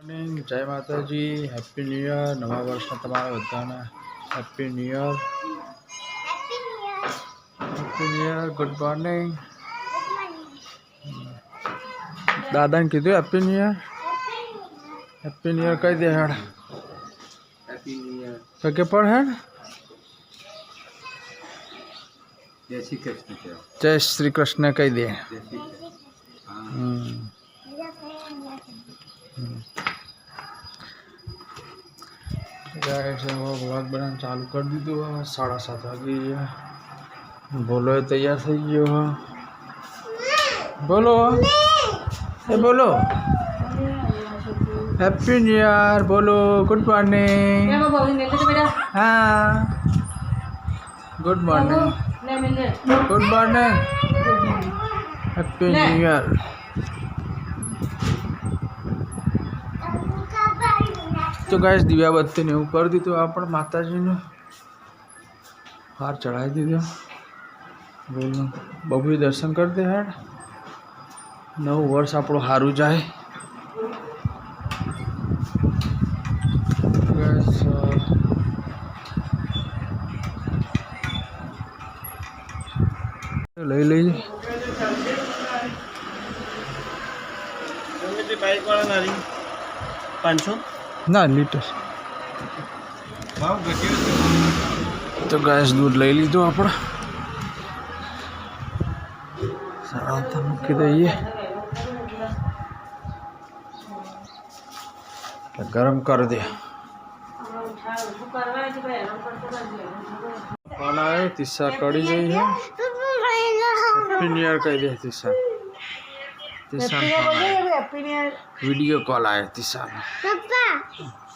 Morning જય માતાજી happy new year નવા વર્ષના તમારા બધાને happy new year happy new year good morning દાદાને કીધું happy new year happy new year કહી દે હેડ હેપી ન્યુ યર તો કે પણ હેડ જય શ્રી કૃષ્ણ કહેવાય જય શ્રી કૃષ્ણ કહી દે જય શ્રી કૃષ્ણ હા હમ ગાઈસ હવે વ્લોગ બનાવવાનું ચાલુ કરી દીધું હવે સાડા સાત વાગી ગયા બોલો એ તૈયાર થઈ ગયો હવે બોલો એ બોલો હેપી ન્યુ યર બોલો ગુડ મોર્નિંગ હા good morning good morning happy new year તો ગાય દિવ્યાબત્તીને એવું કરી દીધું આપણે માતાજીનું. હાર ચડાવી દીધો. બોલું બબુએ દર્શન કરી દે હેડ. નવું વર્ષ આપણું સારું જાય. લઈ લઈ બાઈક પાંચસો? ના લીટર ભાવ ઘટ્યો તો ગેસ દૂધ લઈ લીધું આપણે સાડા મૂકી દઈએ એટલે ગરમ કરી દે ફોન આવ્યો તિસ્સા કડી જઈ છે હેપી ન્યુ યર કહી દે તિસ્સા તિસ્સા વિડીયો કોલ આવ્યો તિસ્સાનો પપ્પા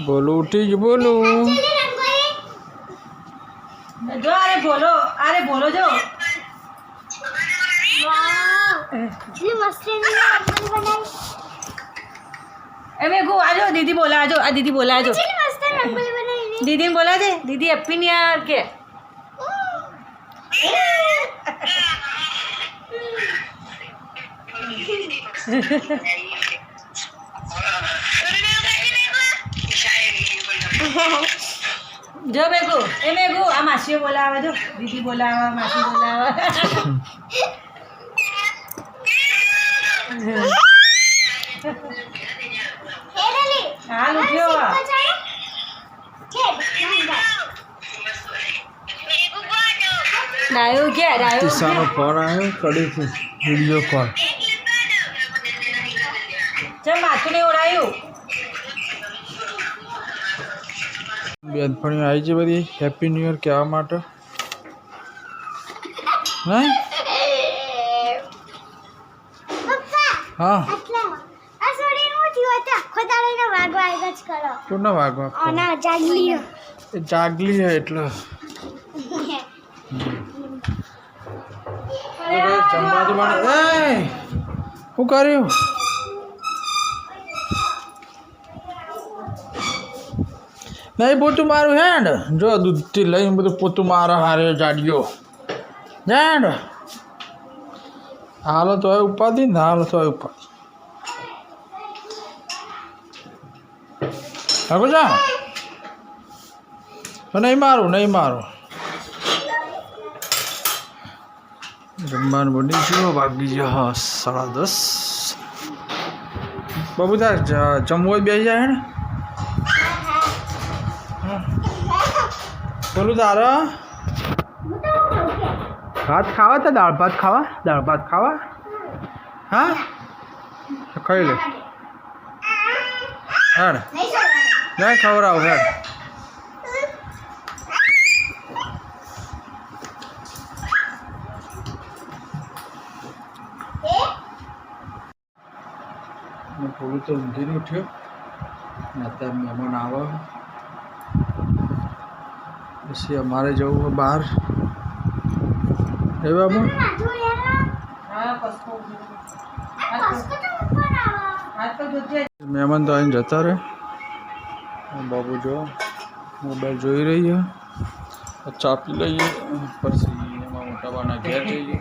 बोलो ठीक बोलो। जो अरे बोलो अरे बोलो जो। अरे गो आ दीदी बोला आ आ दीदी बोला आ दीदी ने बोला दे दीदी अपी नहीं यार के જો બેગુ એ બેગુ આ માસીઓ બોલાવે જો. દીદી બોલાવે માસી બોલાવે. હાલ ઉઠ્યો. ડાયો ક્યાં ડાયો તિસ્સાનો ફોન આવ્યો કડીથી વીડિયો કોલ ચમ માથું ને ઓળાયું બેનપણીઓ આવી છે બધી હેપી ન્યુ યર કહેવા માટે હે હા આ સોડી નું થયું હતું આખો દાડો એનો વાગવા આવ્યા જ કરો કોને વાગવા આના જાગલી એ જાગલી હે એટલે જમવા જવાનું એ શું કર્યું નહીં પોતું મારું હેન્ડ જો દૂધથી લઈને બધું પોતું મારા હારે જાડ્યો. હેન્ડ હાલો તો હોય ઉપાધિ ને હાલો તો હોય ઉપાધિ. આગળ તો નહીં મારું નહીં મારું. જમવાનું બની ગયો ગયો હા, સાડા દસ. બાબુ તાર જ- જમવું હોય જાય ને? બોલું તારો. ભાત ખાવા તો દાળ ભાત ખાવા? દાળ ભાત ખાવા? હા? ખાઈ લે. હેડ. ના ખવડાવ, હેડ. થોડું તો ઊંઘીને ઉઠ્યો. ને અત્યારે મહેમાન આવે. પછી અમારે જવું હોય બહાર એ બાબુ હા કસકો આ કસકો તો ઉપર આવે હાથ તો જોજે મહેમાન તો આવીને જતા રહે બાબુ જો મોબાઈલ જોઈ રહી છે ચા પી લઈએ પછી એમાં મોટાબાના ઘેર જઈએ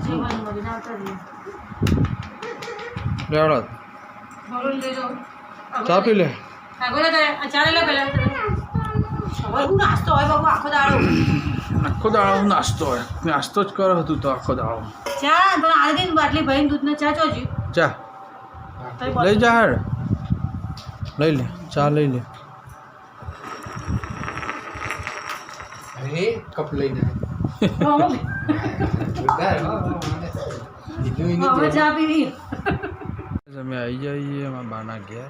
જીવન મળી આવતા રહીએ લેવડો બોલું આ ચાલે લે પેલા. હવે હું નાસ્તો હોય બાબુ આખો દાડો. આખો દાડો નાસ્તો હોય. નાસ્તો જ કરો હતું તો આખો દાડો. ચા તો આ દિન બાટલી ભરીને દૂધને ચા ચોજી ચા. લઈ જા હેડ લઈ લે ચા લઈ લે. અરે કપ લઈને હવે ચા પીવી. અમે આવી જઈએ અમારા બાના ઘેર.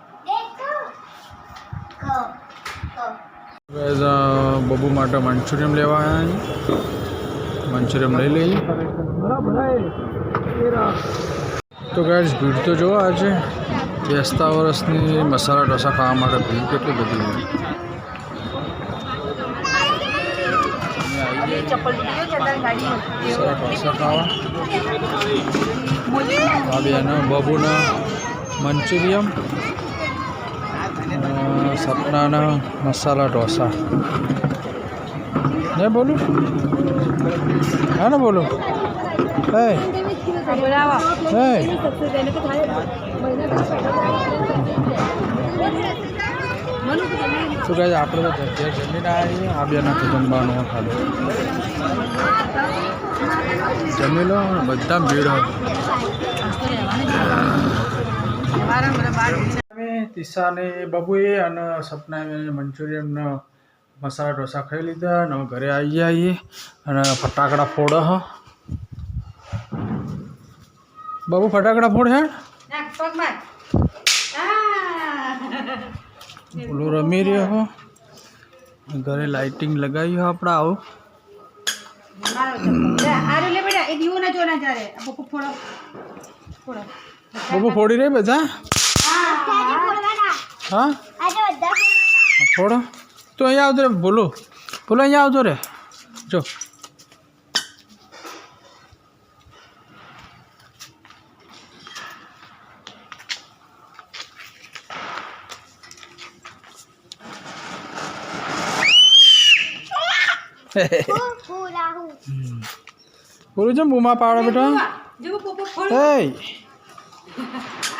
બબુ માટે મંચુરિયમ લેવા આવ્યા મંચુરિયમ લઈ લઈએ તો ગાઈઝ ભીડ તો જોવા આજે બેસતા વર્ષની મસાલા ઢોસા ખાવા માટે ભીડ કેટલી બધી મસાલા ઢોસા ખાવા બબુના મંચુરિયમ સપનાના મસાલા ઢોસા. ને બોલું? હા, ને બોલું? હે. શું કહે આપણે તો ઘેર જમીને આવીએ આ બે નથી જમવાનું ખાલી. જમી લો બધા ભીડ તીસાને બબુએ અને સપનાએ મંચુરિયનનો મસાલા ઢોસા ખાઈ લીધા અને ઘરે આવી જઈએ અને ફટાકડા ફોડો હ. બબુ ફટાકડા ફોડ હે ઓલો રમી રહ્યો હો. ઘરે લાઇટિંગ લગાવી હો આપણે આવું. બબુ ફોડી. રહી બધા? हाँ फोड़ो तो यहाँ उधर बोलो बोलो यहाँ उधर है जो पूरा जो बुमा पाड़ा बेटा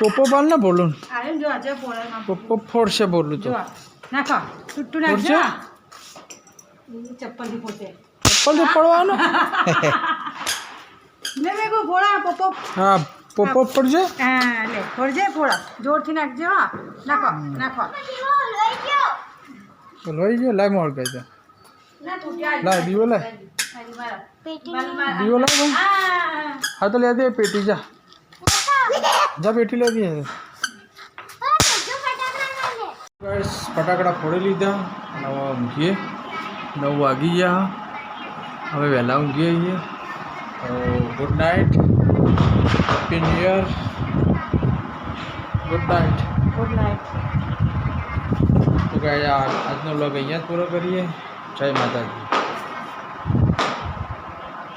પોપો પાલ ને બોલું આરે જો આજે ના પોપો ફોડશે બોલું તો નાખો ફોડશે? નાખજો ચપ્પલથી ફોડશે ચપ્પલથી પડવાનું લે બેગો ફોડા પપ્પો હા પોપો પડશે હા લે ફોડજે ફોડા જોરથી નાખજો હા નાખો નાખો લઈ ગયો તો લઈ ગયો લાય મોળ કહી દે લાય દીવો લાય હારી મારા પેટી માલ માર દીવો લાય હા તો લે દે પેટી જા જા પેટી લે દે જો ફટાકડા ના લે બસ ફટાકડા ફોડી લીધા અને હવે ઊંઘીએ નવ વાગી ગયા હવે વહેલા ઊંઘીએ છીએ તો good night happy new year good night good night તો ગાય આજનો વ્લોગ અહીંયા જ પૂરો કરીએ જય માતાજી